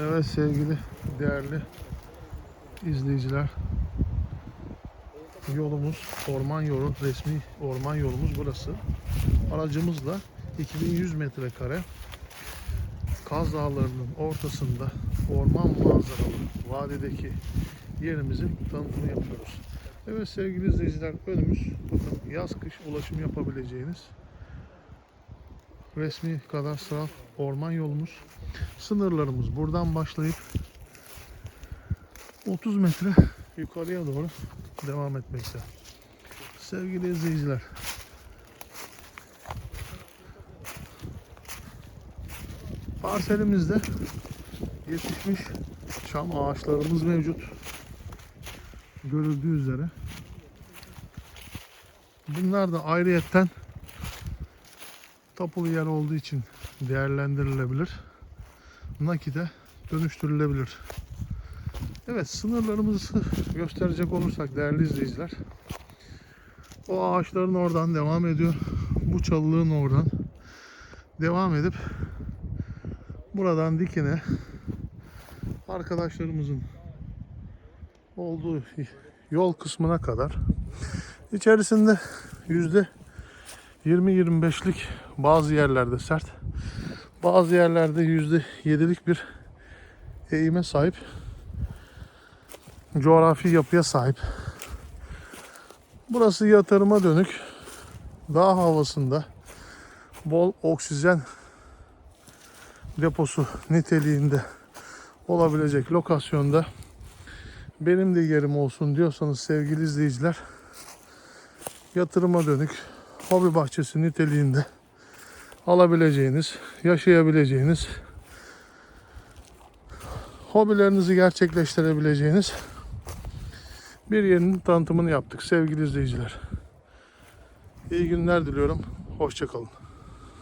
Evet sevgili değerli izleyiciler. Yolumuz orman yolu, resmi orman yolumuz burası. Aracımızla 2100 metrekare Kaz Dağları'nın ortasında orman manzaralı vadideki yerimizin tanıtımı yapıyoruz. Evet sevgili izleyiciler önümüz bakın yaz kış ulaşım yapabileceğiniz resmi kadastral orman yolumuz. Sınırlarımız buradan başlayıp 30 metre yukarıya doğru devam etmekte. Sevgili izleyiciler. Parselimizde yetişmiş çam ağaçlarımız mevcut. Görüldüğü üzere. Bunlar da ayrıyetten tapulu yer olduğu için değerlendirilebilir. Nakite dönüştürülebilir. Evet sınırlarımızı gösterecek olursak değerli izleyiciler. O ağaçların oradan devam ediyor. Bu çalılığın oradan devam edip buradan dikine arkadaşlarımızın olduğu yol kısmına kadar içerisinde yüzde 20-25'lik bazı yerlerde sert bazı yerlerde yüzde yedilik bir eğime sahip coğrafi yapıya sahip. Burası yatırıma dönük dağ havasında bol oksijen deposu niteliğinde olabilecek lokasyonda benim de yerim olsun diyorsanız sevgili izleyiciler yatırıma dönük hobi bahçesi niteliğinde alabileceğiniz, yaşayabileceğiniz, hobilerinizi gerçekleştirebileceğiniz bir yerin tanıtımını yaptık sevgili izleyiciler. İyi günler diliyorum. Hoşçakalın.